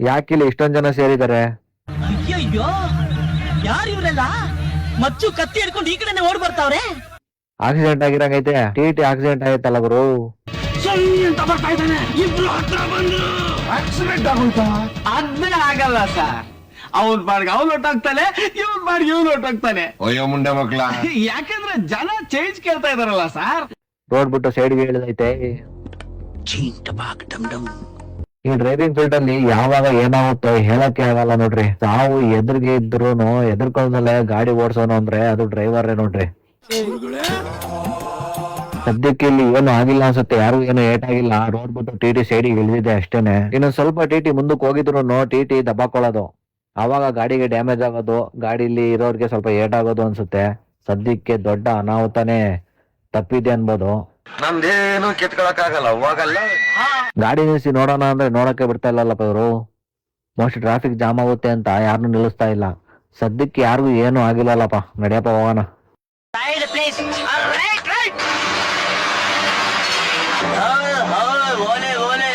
ಯಾಕಿಲ್ಲಿ ಇಷ್ಟೊಂದ್ ಜನ ಸೇರಿದ್ದಾರೆ? ಅಯ್ಯಯ್ಯೋ ಯಾರು ಇವರೆಲ್ಲ? ಮಚ್ಚು ಕತ್ತಿ ಹಿಡ್ಕೊಂಡು ಈ ಕಡೆನೆ ಓಡ್ ಬರ್ತಾವ್ರೆ? ಆಕ್ಸಿಡೆಂಟ್ ಆಗಿರಂಗೈತೆ. ಟಿ ಟಿ ಆಕ್ಸಿಡೆಂಟ್ ಆಗೈತಲ್ಲ ಗುರು? ಅಂತ ಬರ್ತಾ ಇದ್ದಾನೆ. ಇಬ್ರು ಹತ್ರ ಬಂದ್ರು. ಅದ್ನೇ ಆಗಲ್ಲ ಸರ್. ಅವ್ನ್ ಬಾಡ್ಗೆ ಅವ್ನು ಹೊಟ್ಟೋಗ್ತಾನೆ ಇವ್ನ್ ಬಾಡ್ಗೆ ಇವ್ನು ಹೊಟ್ಟೋಗ್ತಾನೆ ಅಯ್ಯೋ ಮುಂಡೆ ಮಕ್ಳ ಯಾಕಂದ್ರೆ ಜನ ಚೇಂಜ್ ಕೇಳ್ತಾ ಇದಾರಲ್ಲ ಸರ್. ರೋಡ್ ಬಿಟ್ಟು ಸೈಡ್ಗೆ ಇಳಿದೈತೆ. ಈ ಡ್ರೈವಿಂಗ್ ಫೀಲ್ಡ್ ಅಲ್ಲಿ ಯಾವಾಗ ಏನಾಗುತ್ತೋ ಹೇಳಕ್ಕೆ ಆಗಲ್ಲ ನೋಡ್ರಿ. ನಾವು ಎದುರಿಗೆ ಇದ್ರು ಎದುರ್ಕೊಂಡಲ್ಲೇ ಗಾಡಿ ಓಡಿಸೋನು ಅಂದ್ರೆ ಅದು ಡ್ರೈವರೇ ನೋಡ್ರಿ. ಸದ್ಯಕ್ಕೆ ಇಲ್ಲಿ ಏನು ಆಗಿಲ್ಲ ಅನ್ಸುತ್ತೆ ಯಾರು ಏನು ಏಟ್ ಆಗಿಲ್ಲ. ರೋಡ್ ಬಿಟ್ಟು ಟಿ ಟಿ ಸೈಡಿಗೆ ಇಳಿದಿದೆ ಅಷ್ಟೇನೆ. ಇನ್ನೊಂದ್ ಸ್ವಲ್ಪ ಟಿ ಟಿ ಮುಂದಕ್ಕೆ ಹೋಗಿದ್ರು ಟಿ ಟಿ ದಬ್ಬಾಕೊಳ್ಳೋದು. ಆವಾಗ ಗಾಡಿಗೆ ಡ್ಯಾಮೇಜ್ ಆಗೋದು ಗಾಡಿಲಿ ಇರೋರಿಗೆ ಸ್ವಲ್ಪ ಏಟ್ ಆಗೋದು ಅನ್ಸುತ್ತೆ. ಸದ್ಯಕ್ಕೆ ದೊಡ್ಡ ಅನಾಹುತನೇ ತಪ್ಪಿದೆ ಅನ್ಬೋದು. ನಮ್ದೇನು ಕಿತ್ಕೊಳಕ್ ಆಗಲ್ಲ ಹೋಗಲ್ಲ. ಗಾಡಿ ನಿಲ್ಸಿ ನೋಡೋಣ ಅಂದ್ರೆ ನೋಡಕ್ಕೆ ಬಿಡ್ತಾ ಇಲ್ಲಲ್ಲಪ್ಪ ಇವರು ಮೋಸ್ಟ್ ಟ್ರಾಫಿಕ್ ಜಾಮ್ ಆಗುತ್ತೆ ಅಂತ ಯಾರನ್ನೂ ನಿಲ್ಲಿಸ್ತಾ ಇಲ್ಲ. ಸದ್ಯಕ್ಕೆ ಯಾರಿಗೂ ಏನು ಆಗಿಲ್ಲಲ್ಲಪ್ಪ. ನಡೆಯಪ್ಪ ಹೋಗೋಣ ಸೈಡ್ ಪ್ಲೇಸ್ ರೈಟ್ ರೈಟ್ ಓಲೆ ಓಲೆ.